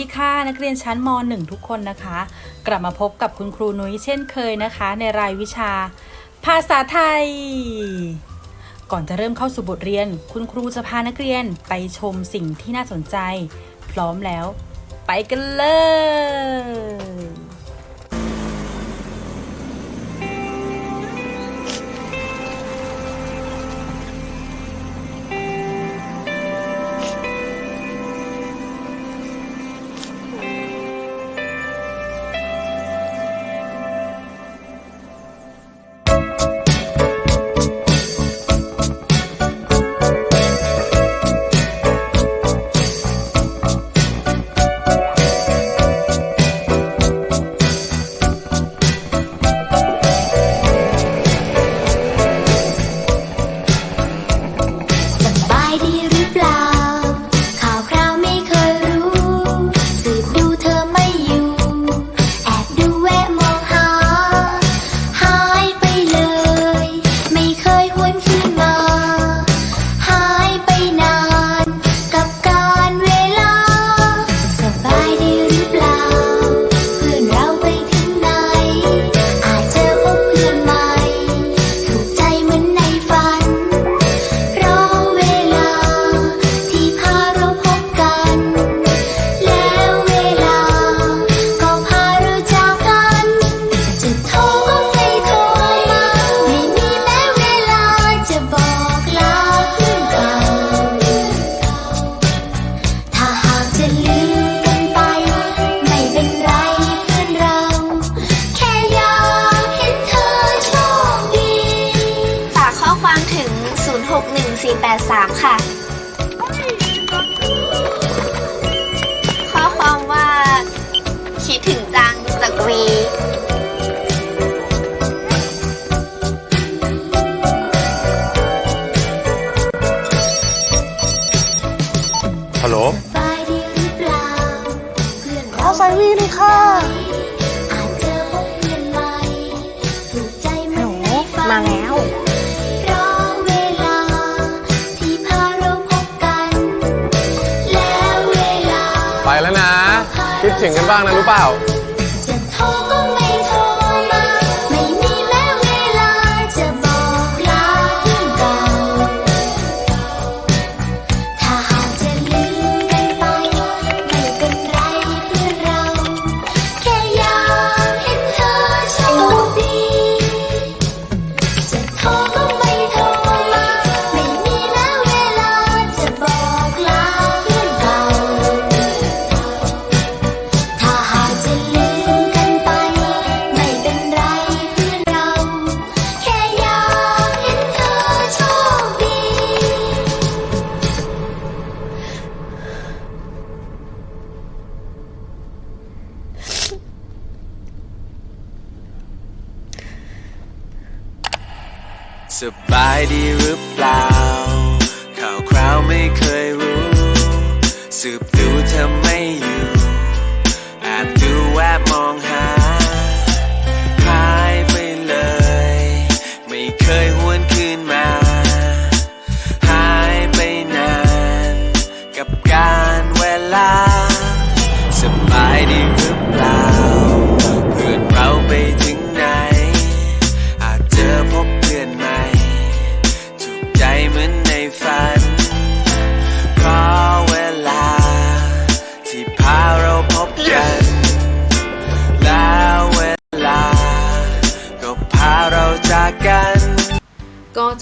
ดีค่ะ นักเรียนชั้นม .1 ทุกคนนะคะ กลับมาพบกับคุณครูนุ้ยเช่นเคยนะคะ ในรายวิชา ภาษาไทย ก่อนจะเริ่มเข้าสู่บทเรียน คุณครูจะพานักเรียนไปชมสิ่งที่น่าสนใจ พร้อมแล้ว ไปกันเลย บ้างนะรู้เปล่า สื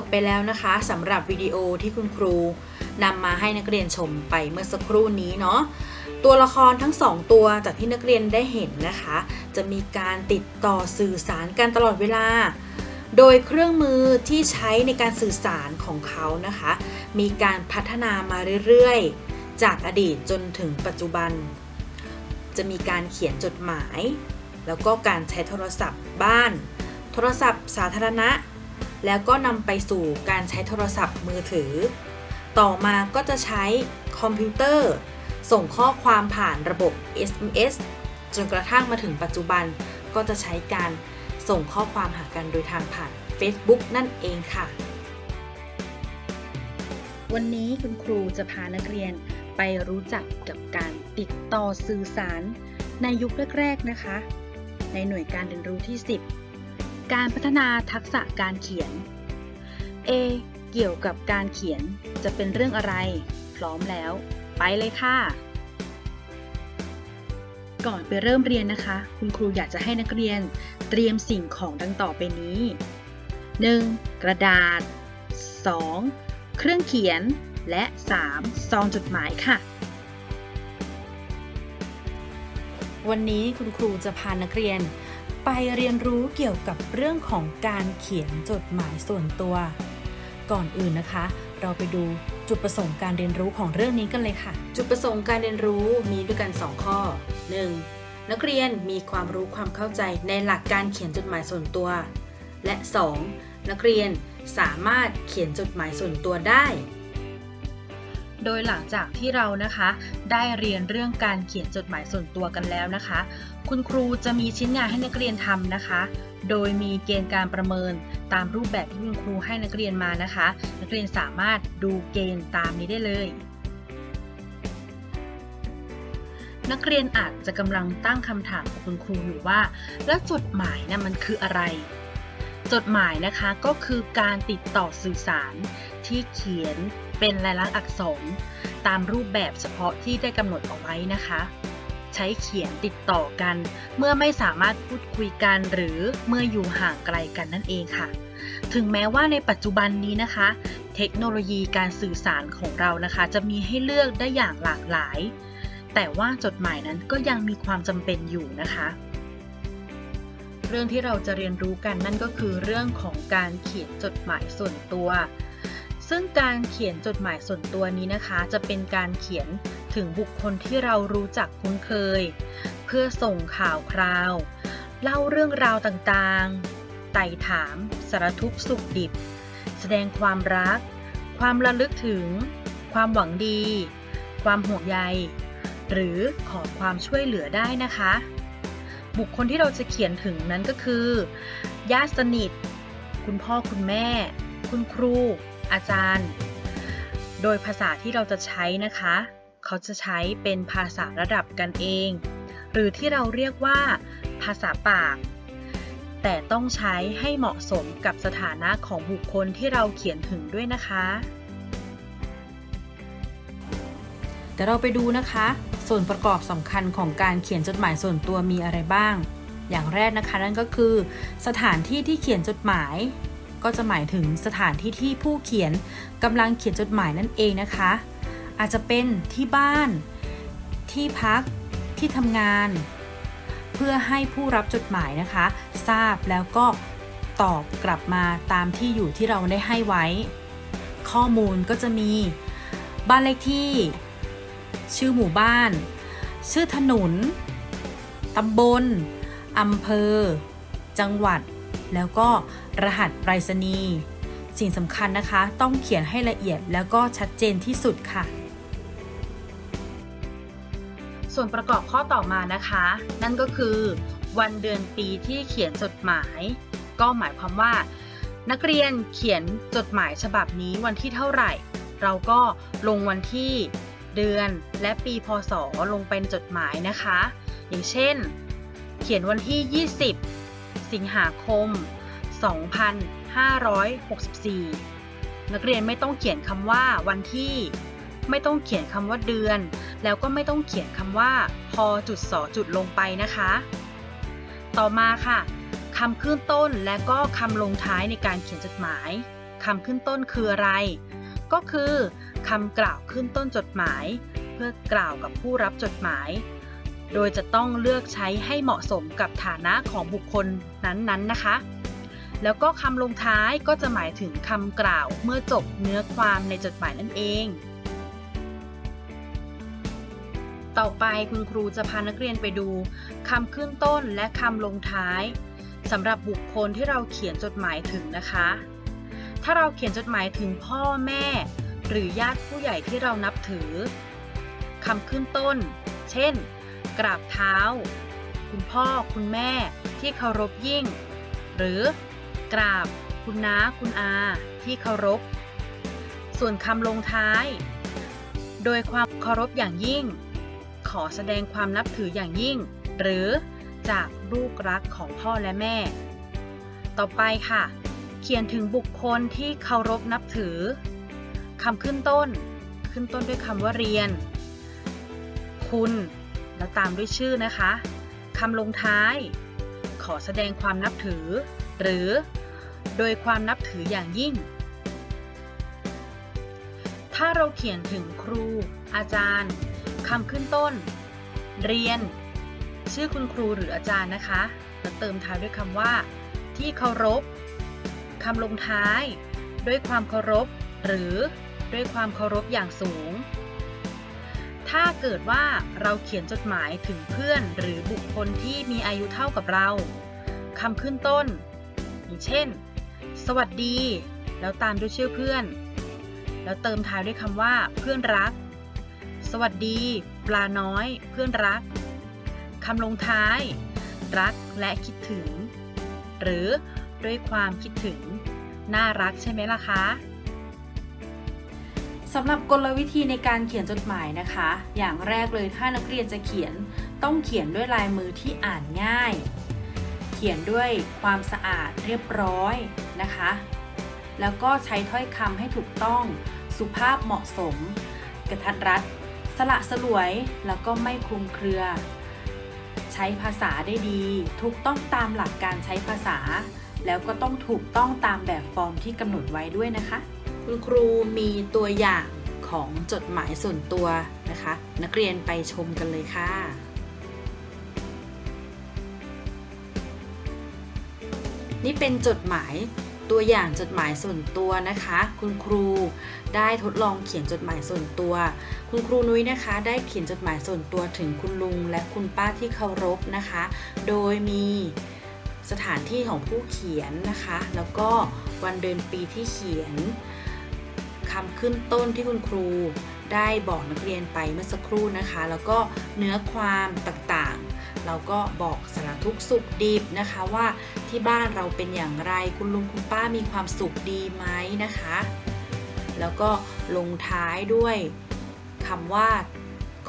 บไปแล้วนะคะสำหรับวิดีโอที่คุณครูนำมาให้นักเรียนชมไปเมื่อสักครู่นี้เนาะตัวละครทั้งสองตัวจากที่นักเรียนได้เห็นนะคะ จะมีการติดต่อสื่อสารกันตลอดเวลา โดยเครื่องมือที่ใช้ในการสื่อสารของเขานะคะ มีการพัฒนามาเรื่อยๆ จากอดีตจนถึงปัจจุบัน จะมีการเขียนจดหมาย แล้วก็การใช้โทรศัพท์บ้าน โทรศัพท์สาธารณะ แล้วก็นำไปสู่การใช้โทรศัพท์มือถือ ต่อมาก็จะใช้คอมพิวเตอร์ ส่งข้อความผ่านระบบ SMS จนกระทั่งมาถึงปัจจุบันก็จะใช้การส่งข้อความหากันโดยทางผ่าน Facebook นั่นเองค่ะ วันนี้คุณครูจะพานักเรียนไปรู้จักกับการติดต่อสื่อสารในยุคแรก ๆ นะคะ ในหน่วยการเรียนรู้ที่ 10 การพัฒนาทักษะการเขียน A เกี่ยวกับการเขียนจะเป็นเรื่องอะไร พร้อมแล้ว ไปเลยค่ะ ก่อนไปเริ่มเรียนนะคะ คุณครูอยากจะให้นักเรียนเตรียมสิ่งของดังต่อไปนี้ 1. กระดาษ 2. เครื่องเขียน และ 3. ซองจดหมายค่ะวันนี้คุณครูจะพานักเรียน ไปเรียนรู้เกี่ยวกับเรื่องของการเขียนจดหมายส่วนตัว ก่อนอื่นนะคะ เราไปดูจุดประสงค์การเรียนรู้ของเรื่องนี้กันเลยค่ะ จุดประสงค์การเรียนรู้มีด้วยกัน 2 ข้อ 1. นักเรียนมีความรู้ความเข้าใจในหลักการเขียนจดหมายส่วนตัว และ 2. นักเรียนสามารถเขียนจดหมายส่วนตัวได้ โดยหลังจากที่เรานะคะ ได้เรียนเรื่องการเขียนจดหมายส่วนตัวกันแล้วนะคะ คุณครูจะมีชิ้นงานให้นักเรียนทำนะคะ โดยมีเกณฑ์การประเมินตามรูปแบบที่คุณครูให้นักเรียนมานะคะ นักเรียนสามารถดูเกณฑ์ตามนี้ได้เลยนักเรียนอาจจะกำลังตั้งคำถามกับคุณครูอยู่ว่า แล้วจดหมายนะมันคืออะไร จดหมายนะคะก็คือการติดต่อสื่อสารที่เขียน เป็นลายลักษณ์อักษร ตามรูปแบบเฉพาะที่ได้กำหนดเอาไว้นะคะ ใช้เขียนติดต่อกัน เมื่อไม่สามารถพูดคุยกันหรือเมื่ออยู่ห่างไกลกันนั่นเองค่ะ ถึงแม้ว่าในปัจจุบันนี้นะคะ เทคโนโลยีการสื่อสารของเรานะคะ จะมีให้เลือกได้อย่างหลากหลาย แต่ว่าจดหมายนั้นก็ยังมีความจำเป็นอยู่นะคะเรื่องที่เราจะเรียนรู้กันนั่นก็คือเรื่องของการเขียนจดหมายส่วนตัว ซึ่งการเขียนจดหมายส่วนตัวนี้นะคะ จะเป็นการเขียนถึงบุคคลที่เรารู้จักคุ้นเคย เพื่อส่งข่าวคราว เล่าเรื่องราวต่างๆ ไต่ถามสารทุกข์สุขดิบ แสดงความรัก ความระลึกถึง ความหวังดี ความห่วงใย หรือขอความช่วยเหลือได้นะคะ บุคคลที่เราจะเขียนถึงนั้นก็คือ ญาติสนิท คุณพ่อคุณแม่ คุณครู อาจารย์ โดยภาษาที่เราจะใช้นะคะ เขาจะใช้เป็นภาษาระดับกันเอง หรือที่เราเรียกว่า ภาษาปาก แต่ต้องใช้ให้เหมาะสมกับสถานะของบุคคลที่เราเขียนถึงด้วยนะคะเดี๋ยวเราไปดูนะคะ ส่วนประกอบสำคัญของการเขียนจดหมายส่วนตัวมีอะไรบ้าง อย่างแรกนะคะนั่นก็คือ สถานที่ที่เขียนจดหมาย ก็จะหมายถึงสถานที่ที่ผู้เขียนกำลังเขียนจดหมายนั่นเองนะคะ อาจจะเป็นที่บ้าน ที่พัก ที่ทำงาน เพื่อให้ผู้รับจดหมายนะคะ ทราบแล้วก็ตอบกลับมาตามที่อยู่ที่เราได้ให้ไว้ ข้อมูลก็จะมีบ้านเลขที่ ชื่อหมู่บ้าน ชื่อถนนตำบลอำเภอ จังหวัด แล้วก็ รหัสไปรษณีย์สิ่งสำคัญนะคะ ต้องเขียนให้ละเอียดแล้วก็ชัดเจนที่สุดค่ะ ส่วนประกอบข้อต่อมานะคะ นั่นก็คือวันเดือนปีที่เขียนจดหมาย ก็หมายความว่า นักเรียนเขียนจดหมายฉบับนี้วันที่เท่าไหร่ เราก็ลงวันที่เดือนและปีพศลงไปในจดหมายนะคะ อย่างเช่น เขียนวันที่ 20 สิงหาคม 2564 นักเรียนไม่ต้องเขียนคำว่าวันที่ ไม่ต้องเขียนคำว่าเดือน แล้วก็ไม่ต้องเขียนคำว่าพอจุดสอจุดลงไปนะคะ ต่อมาค่ะคำขึ้นต้นและก็คำลงท้ายในการเขียนจดหมายคำขึ้นต้นคืออะไร ก็คือคำกล่าวขึ้นต้นจดหมาย เพื่อกล่าวกับผู้รับจดหมาย โดยจะต้องเลือกใช้ให้เหมาะสมกับฐานะของบุคคลนั้นๆนะคะ แล้วก็คำลงท้ายก็จะหมายถึงคำกล่าวเมื่อจบเนื้อความในจดหมายนั่นเอง ต่อไปคุณครูจะพานักเรียนไปดูคำขึ้นต้นและคำลงท้ายสำหรับบุคคลที่เราเขียนจดหมายถึงนะคะ ถ้าเราเขียนจดหมายถึงพ่อแม่ หรือญาติผู้ใหญ่ที่เรานับถือคำขึ้นต้น เช่น กราบเท้า คุณพ่อคุณแม่ที่เคารพยิ่ง หรือ กราบ คุณน้าคุณอา ที่เคารพ ส่วนคำลงท้าย โดยความเคารพอย่างยิ่ง ขอแสดงความนับถืออย่างยิ่ง หรือจากลูกรักของพ่อและแม่ ต่อไปค่ะ เขียนถึงบุคคลที่เคารพนับถือคำขึ้นต้น ขึ้นต้นด้วยคำว่าเรียน คุณ แล้วตามด้วยชื่อนะคะคำลงท้าย ขอแสดงความนับถือ หรือ โดยความนับถืออย่างยิ่ง ถ้าเราเขียนถึงครู อาจารย์คำขึ้นต้น เรียน ชื่อคุณครูหรืออาจารย์นะคะ แล้วเติมท้ายด้วยคำว่า ที่เคารพคำลงท้าย ด้วยความเคารพ หรือด้วยความเคารพอย่างสูง ถ้าเกิดว่าเราเขียนจดหมายถึงเพื่อนหรือบุคคลที่มีอายุเท่ากับเราคำขึ้นต้น อย่างเช่น สวัสดี แล้วตามด้วยชื่อเพื่อน แล้วเติมท้ายด้วยคำว่า เพื่อนรัก สวัสดี ปลาน้อย เพื่อนรักคำลงท้าย รักและคิดถึง หรือด้วยความคิดถึง น่ารักใช่ไหมล่ะคะสำหรับกลวิธีในการเขียนจดหมายนะคะ อย่างแรกเลยถ้านักเรียนจะเขียนต้องเขียนด้วยลายมือที่อ่านง่าย เขียนด้วยความสะอาดเรียบร้อย นะคะ แล้วก็ใช้ถ้อยคำให้ถูกต้อง สุภาพเหมาะสม กระทัดรัด สละสลวย แล้วก็ไม่คลุมเครือ ใช้ภาษาได้ดี ถูกต้องตามหลักการใช้ภาษา แล้วก็ต้องถูกต้องตามแบบฟอร์มที่กำหนดไว้ด้วยนะคะ คุณครูมีตัวอย่างของจดหมายส่วนตัวนะคะ นักเรียนไปชมกันเลยค่ะนี่เป็นจดหมาย ตัวอย่างจดหมายส่วนตัวนะคะ คุณครูได้ทดลองเขียนจดหมายส่วนตัว คุณครูนุ้ยนะคะ ได้เขียนจดหมายส่วนตัวถึงคุณลุงและคุณป้าที่เคารพนะคะ โดยมีสถานที่ของผู้เขียนนะคะ แล้วก็วันเดือนปีที่เขียนคำขึ้นต้นที่คุณครูได้บอกนักเรียนไปเมื่อสักครู่นะคะ แล้วก็เนื้อความต่าง เราก็บอกสารทุกสุขดิบนะคะว่าที่บ้านเราเป็นอย่างไรคุณลุงคุณป้ามีความสุขดีไหมนะคะ แล้วก็ลงท้ายด้วยคำว่า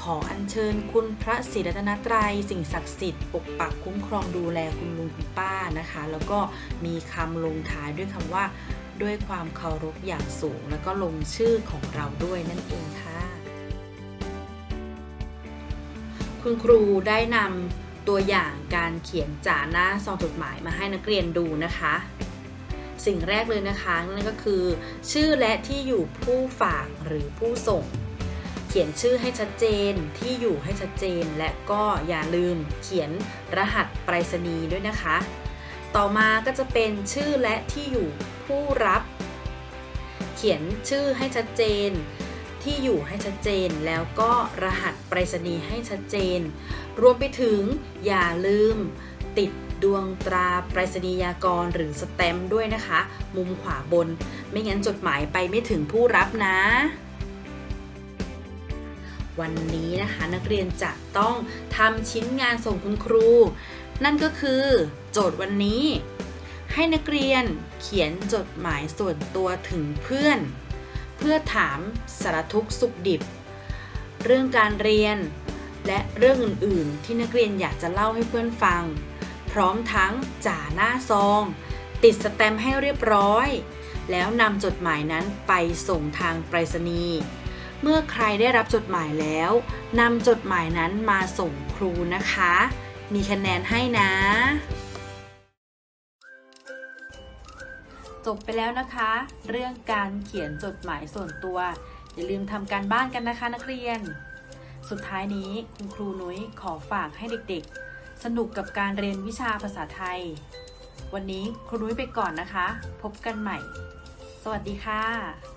ขออัญเชิญคุณพระศรีรัตนตรัยสิ่งศักดิ์สิทธิ์ปกปักคุ้มครองดูแลคุณลุงคุณป้านะคะ แล้วก็มีคำลงท้ายด้วยคำว่า ด้วยความเคารพอย่างสูง แล้วก็ลงชื่อของเราด้วยนั่นเองค่ะ คุณครูได้นำ ตัวอย่างการเขียนจ่าหน้าซองจดหมายมาให้นักเรียนดูนะคะ สิ่งแรกเลยนะคะนั่นก็คือ ชื่อและที่อยู่ผู้ฝากหรือผู้ส่ง เขียนชื่อให้ชัดเจนที่อยู่ให้ชัดเจน และก็อย่าลืมเขียนรหัสไปรษณีย์ด้วยนะคะ ต่อมาก็จะเป็นชื่อและที่อยู่ผู้รับ เขียนชื่อให้ชัดเจน ที่อยู่ให้ชัดเจน แล้วก็รหัสไปรษณีย์ให้ชัดเจน รวมไปถึงอย่าลืมติดดวงตราไปรษณียากรหรือสแตมป์ด้วยนะคะ มุมขวาบน ไม่งั้นจดหมายไปไม่ถึงผู้รับนะ วันนี้นะคะนักเรียนจะต้องทำชิ้นงานส่งคุณครู นั่นก็คือโจทย์วันนี้ ให้นักเรียนเขียนจดหมายส่วนตัวถึงเพื่อน เพื่อถามสารทุกข์สุขดิบ เรื่องการเรียน และเรื่องอื่นๆ ที่นักเรียนอยากจะเล่าให้เพื่อนฟัง พร้อมทั้งจ่าหน้าซอง ติดสแตมป์ให้เรียบร้อย แล้วนำจดหมายนั้นไปส่งทางไปรษณีย์เมื่อใครได้รับจดหมายแล้วนำจดหมายนั้นมาส่งครูนะคะ มีคะแนนให้นะ จบไปแล้วนะคะ เรื่องการเขียนจดหมายส่วนตัว อย่าลืมทำการบ้านกันนะคะนักเรียน สุดท้ายนี้คุณครูนุ้ยขอฝากให้เด็กๆ สนุกกับการเรียนวิชาภาษาไทย วันนี้ครูนุ้ยไปก่อนนะคะ พบกันใหม่ สวัสดีค่ะ